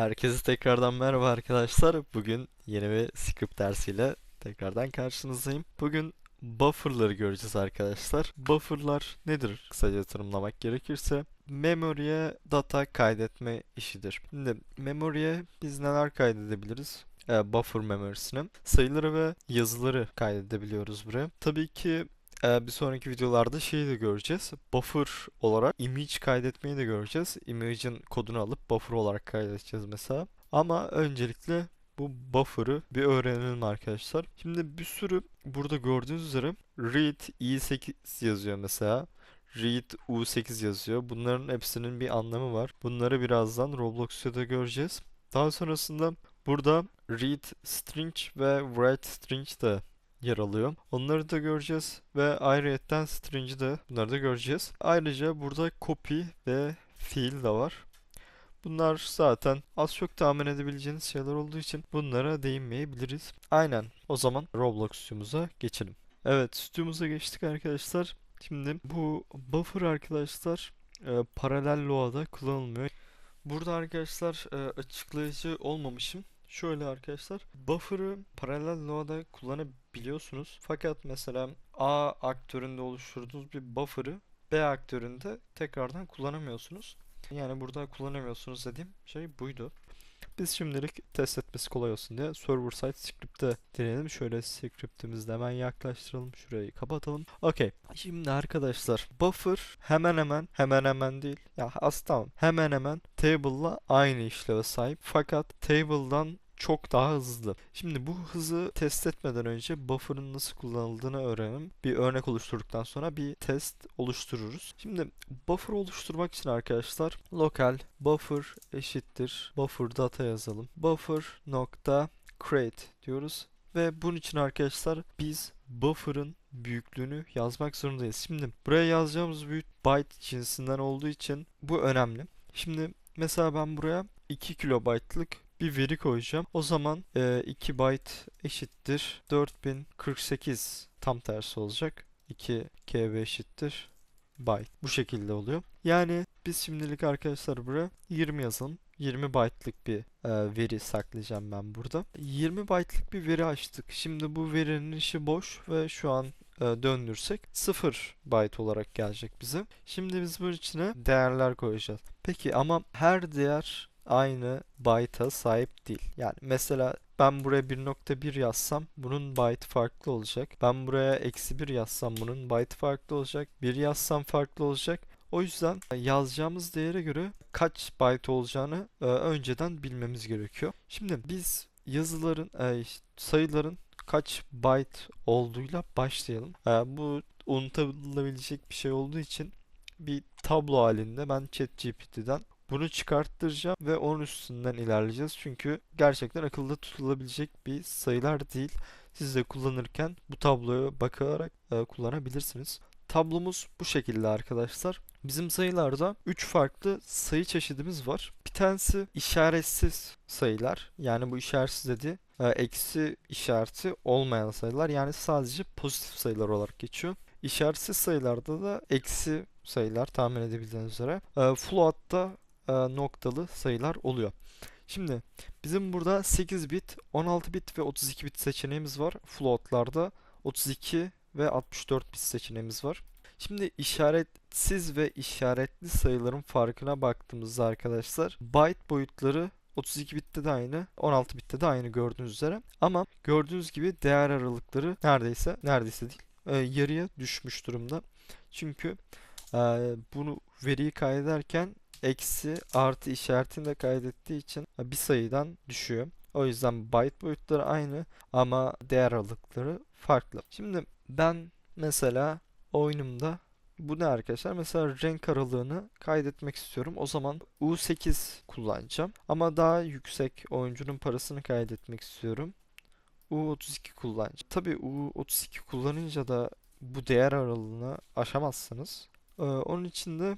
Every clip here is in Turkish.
Herkese tekrardan merhaba arkadaşlar. Bugün yeni bir script dersiyle tekrardan karşınızdayım. Bugün buffer'ları göreceğiz arkadaşlar. Buffer'lar nedir? Kısaca tanımlamak gerekirse memory'e data kaydetme işidir. Şimdi memory'e biz neler kaydedebiliriz? Ee, buffer memory'sine sayıları ve yazıları kaydedebiliyoruz buraya. Tabii ki ee, bir sonraki videolarda şeyi de göreceğiz. Buffer olarak image kaydetmeyi de göreceğiz. Image'in kodunu alıp buffer olarak kaydedeceğiz mesela. Ama öncelikle bu buffer'ı bir öğrenelim arkadaşlar. Şimdi bir sürü burada gördüğünüz üzere read i8 yazıyor mesela. Read u8 yazıyor. Bunların hepsinin bir anlamı var. Bunları birazdan Roblox'ta da göreceğiz. Daha sonrasında burada read string ve write string de yer alıyor. Onları da göreceğiz ve ayrıyetten string'i de bunları da göreceğiz. Ayrıca burada copy ve fiil de var. Bunlar zaten az çok tahmin edebileceğiniz şeyler olduğu için bunlara değinmeyebiliriz. Aynen. O zaman Roblox stüdyomuza geçelim. Evet, stüdyomuza geçtik arkadaşlar. Şimdi bu buffer arkadaşlar e, paralel loa'da kullanılmıyor. Burada arkadaşlar e, açıklayıcı olmamışım. Şöyle arkadaşlar, buffer'ı paralel loa'da kullanabiliyorsunuz. Fakat mesela A aktöründe oluşturduğunuz bir buffer'ı B aktöründe tekrardan kullanamıyorsunuz. Yani burada kullanamıyorsunuz dediğim şey buydu. Biz şimdilik test etmesi kolay olsun diye server side script'te deneyelim. Şöyle script'imizi hemen yaklaştıralım. Şurayı kapatalım. Okey. Şimdi arkadaşlar buffer hemen hemen hemen hemen değil. Ya aslında. Hemen hemen table'la aynı işleve sahip. Fakat table'dan çok daha hızlı. Şimdi bu hızı test etmeden önce buffer'ın nasıl kullanıldığını öğrenelim. Bir örnek oluşturduktan sonra bir test oluştururuz. Şimdi buffer oluşturmak için arkadaşlar lokal buffer eşittir buffer data yazalım. Buffer nokta create diyoruz. Ve bunun için arkadaşlar biz buffer'ın büyüklüğünü yazmak zorundayız. Şimdi buraya yazacağımız büyük byte cinsinden olduğu için bu önemli. Şimdi mesela ben buraya 2 kilobaytlık bir veri koyacağım. O zaman e, 2 byte eşittir 4048 tam tersi olacak. 2 KB eşittir byte. Bu şekilde oluyor. Yani biz şimdilik arkadaşlar buraya 20 yazalım. 20 byte'lık bir e, veri saklayacağım ben burada. 20 byte'lık bir veri açtık. Şimdi bu verinin işi boş ve şu an e, döndürsek 0 byte olarak gelecek bize. Şimdi biz bunun içine değerler koyacağız. Peki ama her değer aynı byte'a sahip değil. Yani mesela ben buraya 1.1 yazsam bunun byte farklı olacak. Ben buraya eksi 1 yazsam bunun byte farklı olacak. 1 yazsam farklı olacak. O yüzden yazacağımız değere göre kaç byte olacağını e, önceden bilmemiz gerekiyor. Şimdi biz yazıların, e, sayıların kaç byte olduğuyla başlayalım. E, bu unutulabilecek bir şey olduğu için bir tablo halinde ben ChatGPT'den bunu çıkarttıracağım ve onun üstünden ilerleyeceğiz. Çünkü gerçekten akılda tutulabilecek bir sayılar değil. Siz de kullanırken bu tabloya bakarak e, kullanabilirsiniz. Tablomuz bu şekilde arkadaşlar. Bizim sayılarda 3 farklı sayı çeşidimiz var. Bir tanesi işaretsiz sayılar. Yani bu işaretsiz dedi e, eksi işareti olmayan sayılar. Yani sadece pozitif sayılar olarak geçiyor. İşaretsiz sayılarda da eksi sayılar tahmin edebildiğiniz üzere. E, float'ta e, noktalı sayılar oluyor. Şimdi bizim burada 8 bit, 16 bit ve 32 bit seçeneğimiz var. Float'larda 32 ve 64 bit seçeneğimiz var. Şimdi işaretsiz ve işaretli sayıların farkına baktığımızda arkadaşlar byte boyutları 32 bitte de aynı, 16 bitte de aynı gördüğünüz üzere. Ama gördüğünüz gibi değer aralıkları neredeyse, neredeyse değil, e, yarıya düşmüş durumda. Çünkü e, bunu veriyi kaydederken eksi artı işaretini de kaydettiği için bir sayıdan düşüyor. O yüzden byte boyutları aynı ama değer aralıkları farklı. Şimdi ben mesela oyunumda bu ne arkadaşlar? Mesela renk aralığını kaydetmek istiyorum. O zaman U8 kullanacağım. Ama daha yüksek oyuncunun parasını kaydetmek istiyorum. U32 kullanacağım. Tabii U32 kullanınca da bu değer aralığını aşamazsınız. Ee, onun için de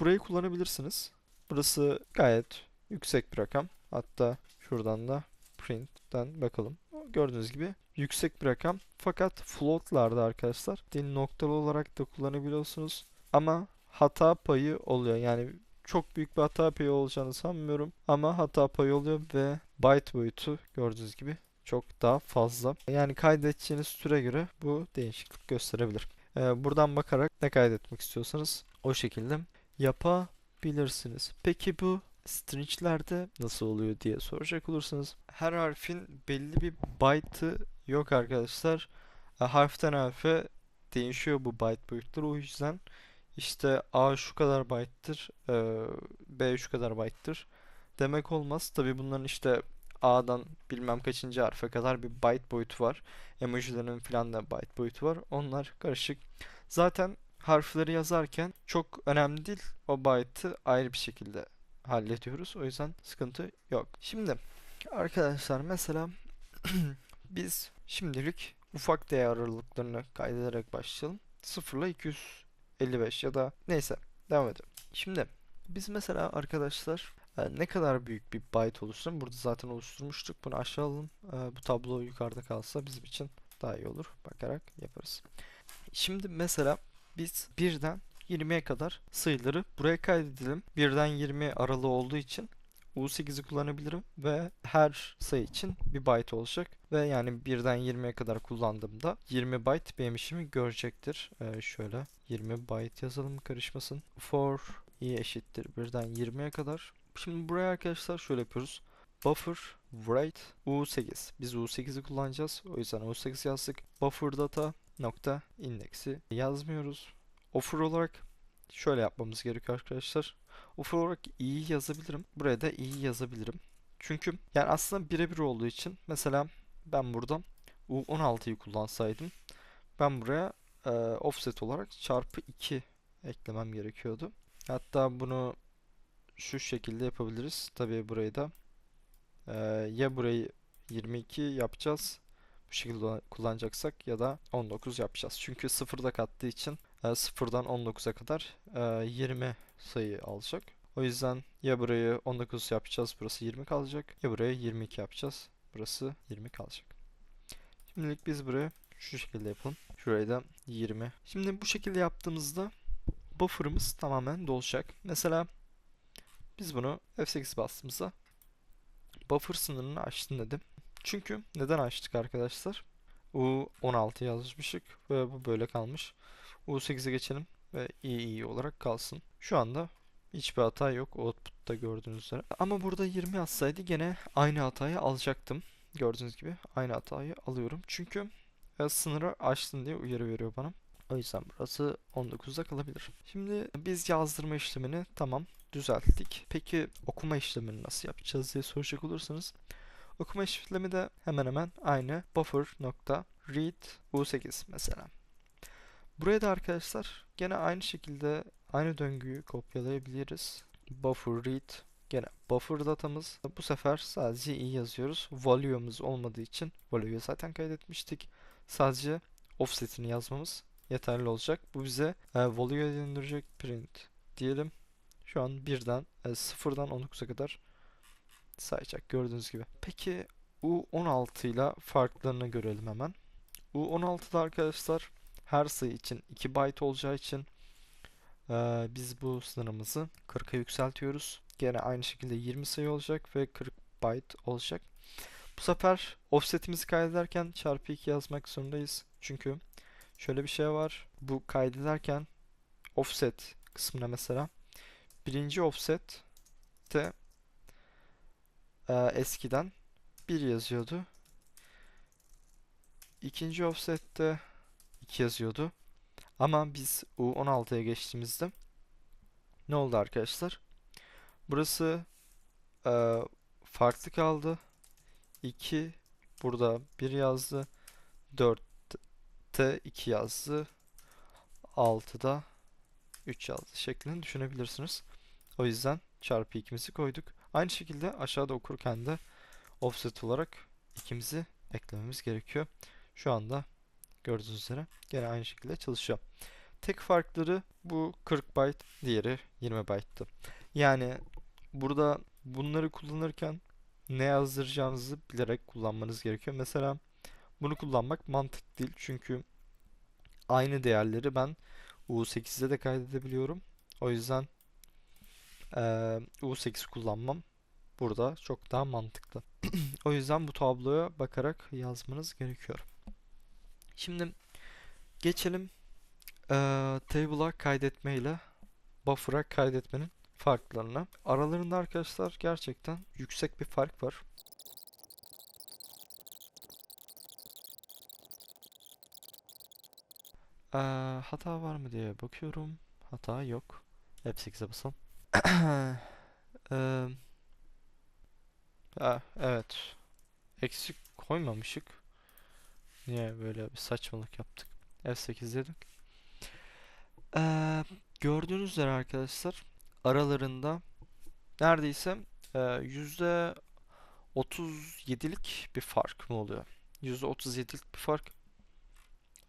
burayı kullanabilirsiniz. Burası gayet yüksek bir rakam. Hatta şuradan da print'ten bakalım. Gördüğünüz gibi yüksek bir rakam. Fakat float'larda arkadaşlar dil noktalı olarak da kullanabiliyorsunuz. Ama hata payı oluyor. Yani çok büyük bir hata payı olacağını sanmıyorum. Ama hata payı oluyor ve byte boyutu gördüğünüz gibi çok daha fazla. Yani kaydedeceğiniz süre göre bu değişiklik gösterebilir. Ee, buradan bakarak ne kaydetmek istiyorsanız o şekilde yapabilirsiniz. Peki bu stringlerde nasıl oluyor diye soracak olursanız her harfin belli bir byte'ı yok arkadaşlar. E, harften harfe değişiyor bu byte boyutları. O yüzden işte A şu kadar byte'tır, e, B şu kadar byte'tır demek olmaz. Tabi bunların işte A'dan bilmem kaçıncı harfe kadar bir byte boyutu var. Emojilerin filan da byte boyutu var. Onlar karışık. Zaten harfleri yazarken çok önemli değil. O byte'ı ayrı bir şekilde hallediyoruz. O yüzden sıkıntı yok. Şimdi arkadaşlar mesela biz şimdilik ufak değer aralıklarını kaydederek başlayalım. 0 ile 255 ya da neyse devam edelim. Şimdi biz mesela arkadaşlar e, ne kadar büyük bir byte oluşturun. Burada zaten oluşturmuştuk. Bunu aşağı alalım. E, bu tablo yukarıda kalsa bizim için daha iyi olur. Bakarak yaparız. Şimdi mesela biz birden 20'ye kadar sayıları buraya kaydedelim. Birden 20 aralığı olduğu için U8'i kullanabilirim ve her sayı için bir byte olacak ve yani birden 20'ye kadar kullandığımda 20 byte benim işimi görecektir. Ee, şöyle 20 byte yazalım karışmasın. For i eşittir birden 20'ye kadar. Şimdi buraya arkadaşlar şöyle yapıyoruz. Buffer write u8. Biz u8'i kullanacağız. O yüzden u8 yazdık. Buffer data nokta index'i yazmıyoruz. Offer olarak şöyle yapmamız gerekiyor arkadaşlar. Offer olarak iyi yazabilirim. Buraya da iyi yazabilirim. Çünkü yani aslında birebir olduğu için mesela ben burada U16'yı kullansaydım ben buraya e, offset olarak çarpı 2 eklemem gerekiyordu. Hatta bunu şu şekilde yapabiliriz. Tabii burayı da e, ya burayı 22 yapacağız bu şekilde kullanacaksak ya da 19 yapacağız. Çünkü sıfırda kattığı için e, sıfırdan 19'a kadar e, 20 sayı alacak. O yüzden ya burayı 19 yapacağız burası 20 kalacak ya buraya 22 yapacağız burası 20 kalacak. Şimdilik biz buraya şu şekilde yapalım. Şurayı da 20. Şimdi bu şekilde yaptığımızda buffer'ımız tamamen dolacak. Mesela biz bunu F8 bastığımızda buffer sınırını açtın dedim. Çünkü neden açtık arkadaşlar? U16 yazmışık ve bu böyle kalmış. U8'e geçelim ve iyi iyi olarak kalsın. Şu anda hiçbir hata yok output'ta gördüğünüz üzere. Ama burada 20 yazsaydı gene aynı hatayı alacaktım. Gördüğünüz gibi aynı hatayı alıyorum. Çünkü e, sınırı açtın diye uyarı veriyor bana. O yüzden burası 19'da kalabilir. Şimdi biz yazdırma işlemini tamam düzelttik. Peki okuma işlemini nasıl yapacağız diye soracak olursanız okuma işlemi de hemen hemen aynı buffer nokta read u8 mesela. Buraya da arkadaşlar gene aynı şekilde aynı döngüyü kopyalayabiliriz. Buffer read gene buffer datamız. Bu sefer sadece i yazıyoruz. Value'umuz olmadığı için value'yu zaten kaydetmiştik. Sadece offset'ini yazmamız yeterli olacak. Bu bize e, value'ya döndürecek print diyelim. Şu an birden e, sıfırdan 19'a kadar sayacak gördüğünüz gibi. Peki U16 ile farklarını görelim hemen. U16'da arkadaşlar her sayı için 2 byte olacağı için e, biz bu sınırımızı 40'a yükseltiyoruz. Gene aynı şekilde 20 sayı olacak ve 40 byte olacak. Bu sefer offsetimizi kaydederken çarpı 2 yazmak zorundayız. Çünkü şöyle bir şey var. Bu kaydederken offset kısmına mesela birinci offset de e, eskiden 1 yazıyordu. İkinci offset'te 2 yazıyordu. Ama biz U16'ya geçtiğimizde ne oldu arkadaşlar? Burası e, farklı kaldı. 2 burada 1 yazdı. 4'te 2 yazdı. 6'da 3 yazdı şeklinde düşünebilirsiniz. O yüzden çarpı 2'mizi koyduk. Aynı şekilde aşağıda okurken de offset olarak ikimizi eklememiz gerekiyor. Şu anda gördüğünüz üzere gene aynı şekilde çalışıyor. Tek farkları bu 40 byte, diğeri 20 byte'tı. Yani burada bunları kullanırken ne yazdıracağınızı bilerek kullanmanız gerekiyor. Mesela bunu kullanmak mantık değil çünkü aynı değerleri ben U8'de de kaydedebiliyorum. O yüzden Ee, U8 kullanmam burada çok daha mantıklı. O yüzden bu tabloya bakarak yazmanız gerekiyor. Şimdi geçelim eee table'a kaydetme ile buffer'a kaydetmenin farklarına. Aralarında arkadaşlar gerçekten yüksek bir fark var. Eee, hata var mı diye bakıyorum. Hata yok. F8'e basalım. Eee, ha, evet. Eksik koymamışık. Niye böyle bir saçmalık yaptık? F8 dedik. Eee, gördüğünüz üzere arkadaşlar aralarında neredeyse yüzde 37'lik bir fark mı oluyor? Yüzde 37'lik bir fark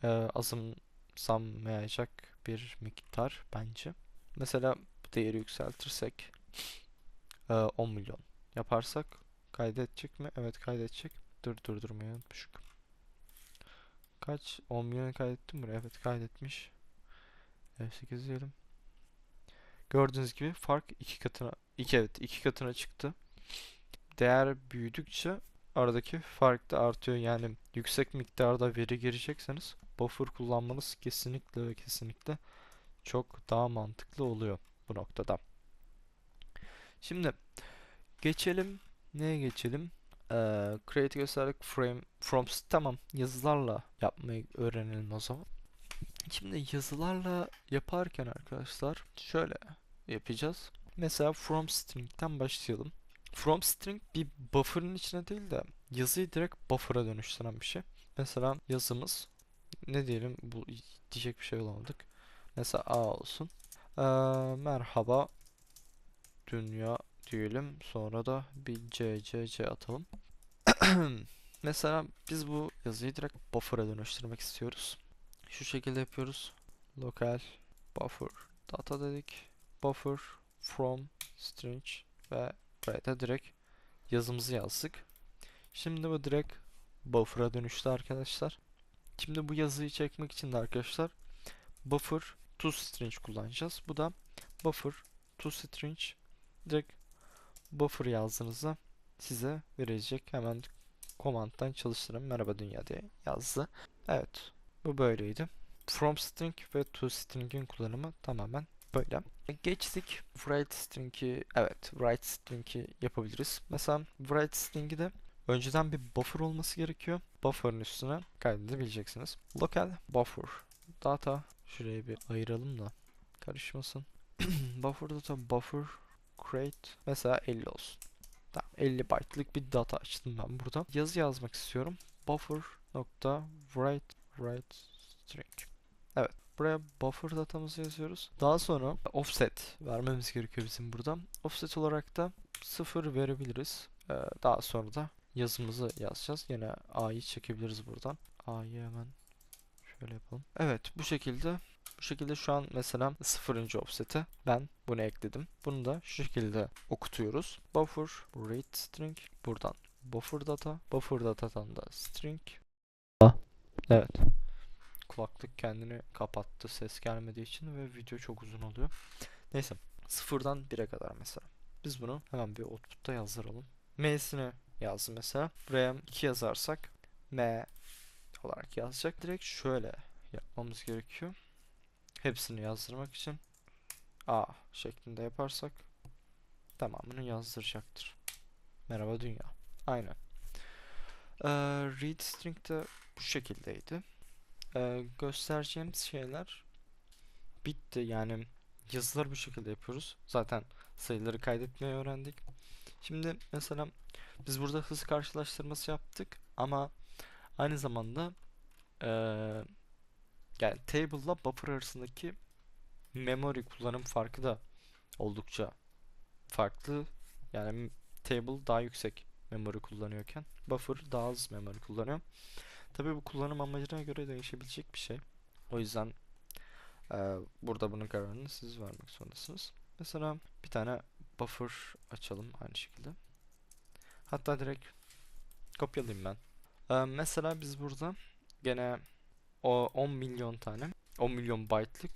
eee azımsanmayacak bir miktar bence. Mesela değeri yükseltirsek eee, 10 milyon yaparsak kaydedecek mi? Evet kaydedecek. Dur durdurmayı unutmuşum. Kaç? 10 milyonu kaydettim mi? Evet kaydetmiş. F8 diyelim. Gördüğünüz gibi fark iki katına iki evet iki katına çıktı. Değer büyüdükçe aradaki fark da artıyor. Yani yüksek miktarda veri girecekseniz buffer kullanmanız kesinlikle ve kesinlikle çok daha mantıklı oluyor bu noktada. Şimdi geçelim neye geçelim? Ee, create gösterdik frame from tamam yazılarla yapmayı öğrenelim o zaman. Şimdi yazılarla yaparken arkadaşlar şöyle yapacağız. Mesela from string'ten başlayalım. From string bir buffer'ın içine değil de yazıyı direkt buffer'a dönüştüren bir şey. Mesela yazımız ne diyelim bu diyecek bir şey bulamadık. Mesela A olsun. Ee, merhaba dünya diyelim. Sonra da bir C C C atalım. Mesela biz bu yazıyı direkt buffer'a dönüştürmek istiyoruz. Şu şekilde yapıyoruz. Local buffer data dedik. Buffer from string ve buraya da direkt yazımızı yazdık. Şimdi bu direkt buffer'a dönüştü arkadaşlar. Şimdi bu yazıyı çekmek için de arkadaşlar buffer to string kullanacağız. Bu da buffer to string direkt buffer yazdığınızda size verecek. Hemen komanddan çalıştırın. Merhaba dünya diye yazdı. Evet. Bu böyleydi. From string ve to string'in kullanımı tamamen böyle. Geçtik. Write string'i evet write string'i yapabiliriz. Mesela write string'i de önceden bir buffer olması gerekiyor. Buffer'ın üstüne kaydedebileceksiniz. Local buffer data şurayı bir ayıralım da karışmasın. buffer data buffer create mesela 50 olsun. Tamam 50 byte'lık bir data açtım ben burada. Yazı yazmak istiyorum. Buffer nokta write write string. Evet. Buraya buffer datamızı yazıyoruz. Daha sonra offset vermemiz gerekiyor bizim burada. Offset olarak da 0 verebiliriz. Ee, daha sonra da yazımızı yazacağız. Yine A'yı çekebiliriz buradan. A'yı hemen şöyle yapalım. Evet bu şekilde bu şekilde şu an mesela 0. offset'e ben bunu ekledim. Bunu da şu şekilde okutuyoruz. Buffer read string buradan buffer data buffer datadan da string Evet. Kulaklık kendini kapattı ses gelmediği için ve video çok uzun oluyor. Neyse. Sıfırdan 1'e kadar mesela. Biz bunu hemen bir output'ta yazdıralım. M'sini yazdı mesela. Buraya 2 yazarsak M olarak yazacak. Direkt şöyle yapmamız gerekiyor. Hepsini yazdırmak için A şeklinde yaparsak tamamını yazdıracaktır. Merhaba dünya. Aynen. Ee, read string de bu şekildeydi. Ee, göstereceğimiz şeyler bitti. Yani yazıları bu şekilde yapıyoruz. Zaten sayıları kaydetmeyi öğrendik. Şimdi mesela biz burada hız karşılaştırması yaptık ama aynı zamanda ee, yani table ile buffer arasındaki memory kullanım farkı da oldukça farklı. Yani table daha yüksek memory kullanıyorken buffer daha az memory kullanıyor. Tabii bu kullanım amacına göre değişebilecek bir şey. O yüzden e, burada bunun kararını siz vermek zorundasınız. Mesela bir tane buffer açalım aynı şekilde. Hatta direkt kopyalayayım ben. E, mesela biz burada gene o 10 milyon tane 10 milyon byte'lık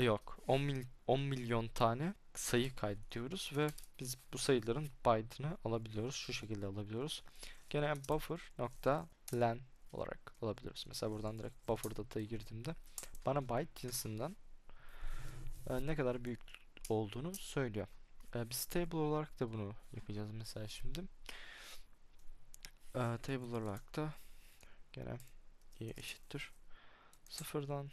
yok 10, mil, 10 milyon tane sayı kaydediyoruz ve biz bu sayıların byte'ını alabiliyoruz. Şu şekilde alabiliyoruz. Gene buffer len olarak alabiliyoruz. Mesela buradan direkt buffer datayı girdiğimde bana byte cinsinden e, ne kadar büyük olduğunu söylüyor. E, biz table olarak da bunu yapacağız mesela şimdi. E, table olarak da gene y eşittir sıfırdan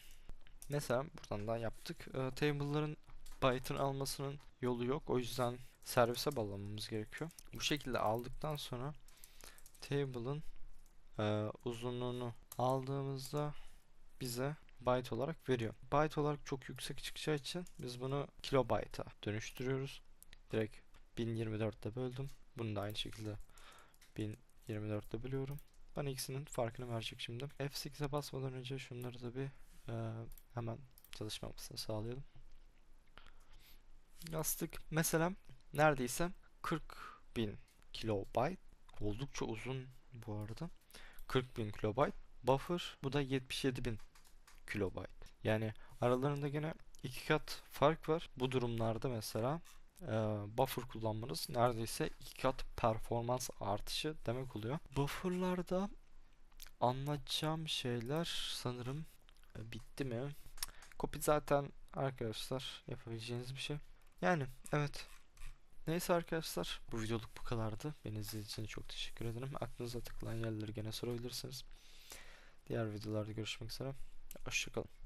mesela buradan da yaptık. E, table'ların byte'ın almasının yolu yok. O yüzden servise bağlamamız gerekiyor. Bu şekilde aldıktan sonra table'ın e, uzunluğunu aldığımızda bize byte olarak veriyor. Byte olarak çok yüksek çıkacağı için biz bunu kilobyte'a dönüştürüyoruz. Direkt 1024'te böldüm. Bunu da aynı şekilde 1024'te bölüyorum. Ben ikisinin farkını verecek şimdi. F8'e basmadan önce şunları da bir e, hemen çalışmamasını sağlayalım. Yazdık. Mesela neredeyse 40 bin kilobyte. Oldukça uzun bu arada. 40 bin kilobyte. Buffer bu da 77 bin kilobyte. Yani aralarında gene iki kat fark var. Bu durumlarda mesela buffer kullanmanız neredeyse iki kat performans artışı demek oluyor. Bufferlarda anlatacağım şeyler sanırım e, bitti mi? Copy zaten arkadaşlar yapabileceğiniz bir şey. Yani evet. Neyse arkadaşlar bu videoluk bu kadardı. Beni izlediğiniz için çok teşekkür ederim. Aklınıza takılan yerleri gene sorabilirsiniz. Diğer videolarda görüşmek üzere. Hoşçakalın.